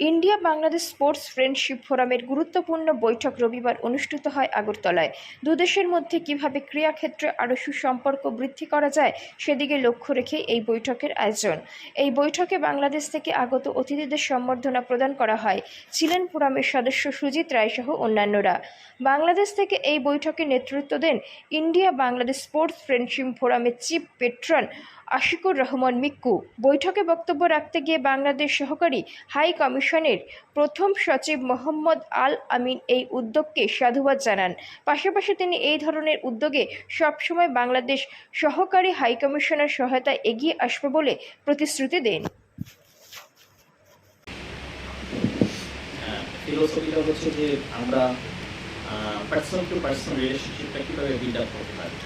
India Bangladesh sports friendship ফোরামের গুরুত্বপূর্ণ বৈঠক রবিবার অনুষ্ঠিত হয় আগরতলায়। দুদেশের মধ্যে কীভাবে ক্রীড়াক্ষেত্রে আরও সুসম্পর্ক বৃদ্ধি করা যায় সেদিকে লক্ষ্য রেখে এই বৈঠকের আয়োজন। এই বৈঠকে বাংলাদেশ থেকে আগত অতিথিদের সম্বর্ধনা প্রদান করা হয়। ছিলেন ফোরামের সদস্য সুজিত রায় সহ অন্যান্যরা। বাংলাদেশ থেকে এই বৈঠকে নেতৃত্ব দেন ইন্ডিয়া বাংলাদেশ স্পোর্টস ফ্রেন্ডশিপ ফোরামের চিফ পেট্রন আশিকুর রহমান মিক্কু। বৈঠকে বক্তব্য রাখতে গিয়ে বাংলাদেশ সহকারী হাই কমিশনের প্রথম সচিব মোহাম্মদ আল আমিন এই উদ্যোগকে সাধুবাদ জানান। পাশাপাশি তিনি এই ধরনের উদ্যোগে সবসময় বাংলাদেশ সহকারী হাই কমিশনের সহায়তায় এগিয়ে আসবে বলে প্রতিশ্রুতি দেন। ফিলোসফিটা হচ্ছে যে আমরা পার্সন টু পার্সন রিলেশনশিপটা কীভাবে বিল্ড আপ করতে পারি?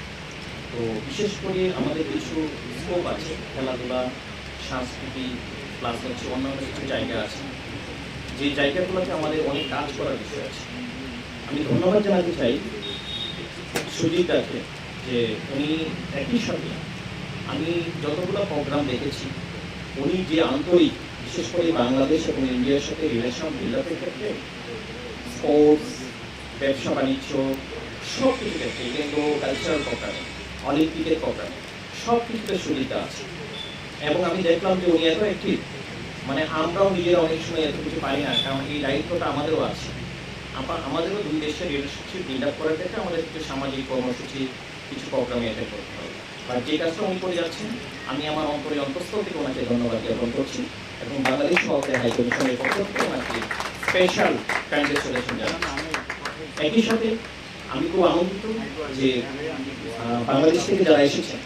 তো বিশেষ করে আমাদের কিছু স্কোপ আছে। খেলাধুলা সংস্কৃতি প্লাস হচ্ছে অন্যান্য কিছু জায়গা আছে। যে জায়গাগুলোতে আমাদের অনেক কাজ করার বিষয় আছে। আমি ধন্যবাদ জানাতে চাই সুজিত দাকে যে উনি একই সাথে আমি যতগুলো প্রোগ্রাম দেখেছি, উনি যে আন্তরিক, বিশেষ করে বাংলাদেশ এবং ইন্ডিয়ার সাথে রিলেশন বিল্ড আপের ক্ষেত্রে স্পোর্টস ব্যবসা বাণিজ্য সব কিছু ক্ষেত্রে কিন্তু কালচারাল প্রোগ্রামে অলিম্পিকের প্রোগ্রামে সব কিছুতে সুবিধা আছে। এবং আমি দেখলাম যে উনি এত একটি মানে আমরাও নিজেরা অনেক সময় এত কিছু পাই না, কারণ এই দায়িত্বটা আমাদেরও আছে। আমা- আমাদেরও দুই দেশের রিলেশনশিপ বিল্ড আপ করার ক্ষেত্রে আমাদের কিছু সামাজিক কর্মসূচি, কিছু প্রোগ্রামে অ্যাটেন্ড করতে হবে। আর যে কাজটা উনি করে যাচ্ছেন, আমি আমার অন্তরে অন্তঃস্থল থেকে ওনাকে ধন্যবাদ জ্ঞাপন করছি এবং বাংলাদেশ সহকারী হাই কমিশনের পক্ষ থেকে ওনাকে স্পেশাল কংগ্রেচুলেশন জানাচ্ছি। একই সাথে আমি খুব আনন্দিত যে বাংলাদেশ থেকে যারা এসেছেন